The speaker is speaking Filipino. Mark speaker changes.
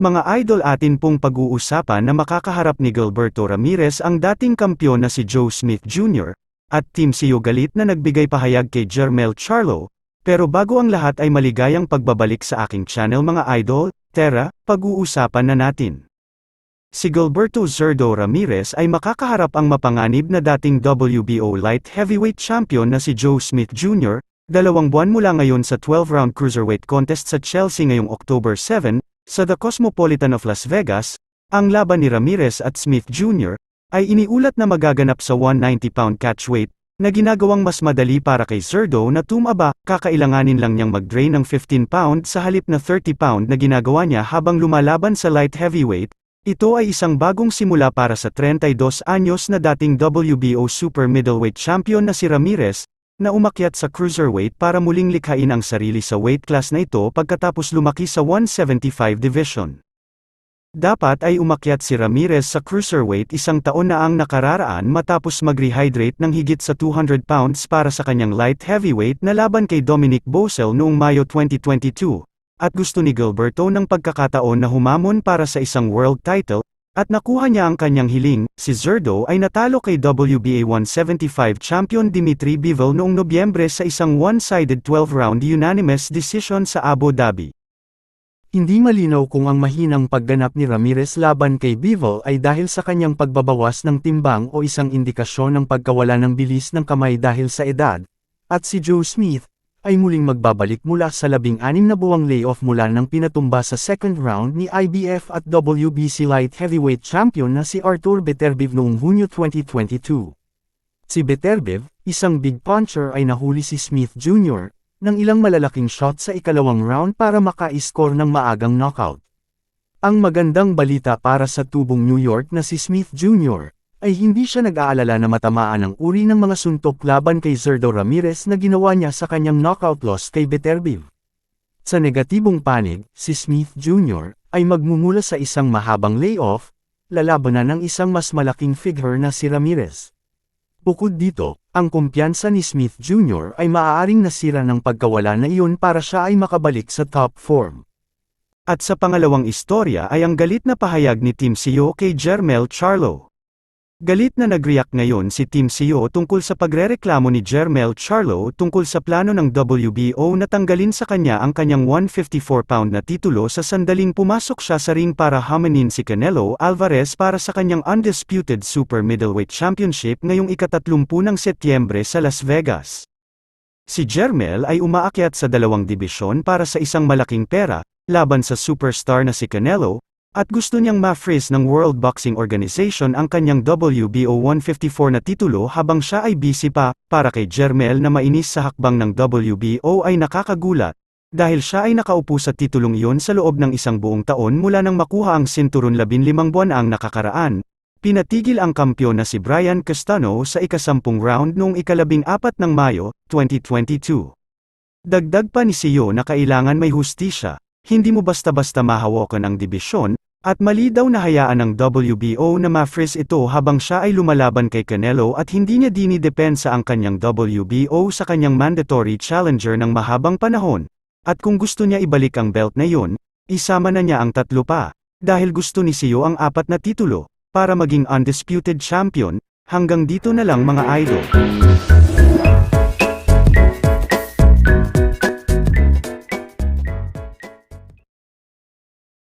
Speaker 1: Mga idol atin pong pag-uusapan na makakaharap ni Gilberto Ramirez ang dating kampyon na si Joe Smith Jr., at Team Siyo galit na nagbigay pahayag kay Jermel Charlo, pero bago ang lahat ay maligayang pagbabalik sa aking channel mga idol, tara, pag-uusapan na natin. Si Gilberto Zerdo Ramirez ay makakaharap ang mapanganib na dating WBO light heavyweight champion na si Joe Smith Jr., dalawang buwan mula ngayon sa 12-round cruiserweight contest sa Chelsea ngayong October 7, sa The Cosmopolitan of Las Vegas, ang laban ni Ramirez at Smith Jr. ay iniulat na magaganap sa 190-pound catchweight, na ginagawang mas madali para kay Zerdo na tumaba, kakailanganin lang niyang mag-drain ng 15 pound sa halip na 30 pound na ginagawa niya habang lumalaban sa light heavyweight, ito ay isang bagong simula para sa 32 anyos na dating WBO super middleweight champion na si Ramirez, na umakyat sa cruiserweight para muling likhain ang sarili sa weight class na ito pagkatapos lumaki sa 175 division. Dapat ay umakyat si Ramirez sa cruiserweight isang taon na ang nakararaan matapos mag-rehydrate ng higit sa 200 pounds para sa kanyang light heavyweight na laban kay Dominic Bosel noong Mayo 2022, at gusto ni Gilberto ng pagkakataon na humamon para sa isang world title, at nakuha niya ang kanyang hiling, si Zerdo ay natalo kay WBA 175 champion Dimitri Bivol noong Nobyembre sa isang one-sided 12-round unanimous decision sa Abu Dhabi.
Speaker 2: Hindi malinaw kung ang mahinang pagganap ni Ramirez laban kay Bivol ay dahil sa kanyang pagbabawas ng timbang o isang indikasyon ng pagkawala ng bilis ng kamay dahil sa edad, at si Joe Smith, ay muling magbabalik mula sa labing-anim na buwang layoff mula nang pinatumba sa second round ni IBF at WBC light heavyweight champion na si Artur Beterbiev noong Hunyo 2022. Si Beterbiev, isang big puncher ay nahuli si Smith Jr., ng ilang malalaking shot sa ikalawang round para maka-score ng maagang knockout. Ang magandang balita para sa tubong New York na si Smith Jr., ay hindi siya nag-aalala na matamaan ang uri ng mga suntok laban kay Zerdo Ramirez na ginawa niya sa kanyang knockout loss kay Beterbiev. Sa negatibong panig, si Smith Jr. ay magmumula sa isang mahabang layoff, lalabanan ng isang mas malaking figure na si Ramirez. Bukod dito, ang kumpiyansa ni Smith Jr. ay maaaring nasira ng pagkawala na iyon para siya ay makabalik sa top form.
Speaker 1: At sa pangalawang istorya ay ang galit na pahayag ni Team Siyo kay Jermel Charlo. Galit na nag-react ngayon si Team Siyo tungkol sa pagrereklamo ni Jermel Charlo tungkol sa plano ng WBO na tanggalin sa kanya ang kanyang 154-pound na titulo sa sandaling pumasok siya sa ring para hamanin si Canelo Alvarez para sa kanyang undisputed super middleweight championship ngayong ikatatlumpu ng Setyembre sa Las Vegas. Si Jermel ay umaakyat sa dalawang dibisyon para sa isang malaking pera, laban sa superstar na si Canelo, at gusto niyang ma-freeze ng World Boxing Organization ang kanyang WBO 154 na titulo habang siya ay busy pa, para kay Jermel na mainis sa hakbang ng WBO ay nakakagulat, dahil siya ay nakaupo sa titulong iyon sa loob ng isang buong taon mula nang makuha ang sinturon 15 buwan ang nakakaraan. Pinatigil ang kampyon na si Brian Castano sa ikasampung round noong ikalabing apat ng Mayo, 2022. Dagdag pa ni Siyo na kailangan may hustisya, hindi mo basta-basta mahawakan ang dibisyon, at mali daw na hayaan ng WBO na ma-freeze ito habang siya ay lumalaban kay Canelo at hindi niya dinidepensa ang kanyang WBO sa kanyang mandatory challenger ng mahabang panahon. At kung gusto niya ibalik ang belt na yun, isama na niya ang tatlo pa, dahil gusto ni Siyo ang apat na titulo, para maging undisputed champion, hanggang dito na lang mga idol.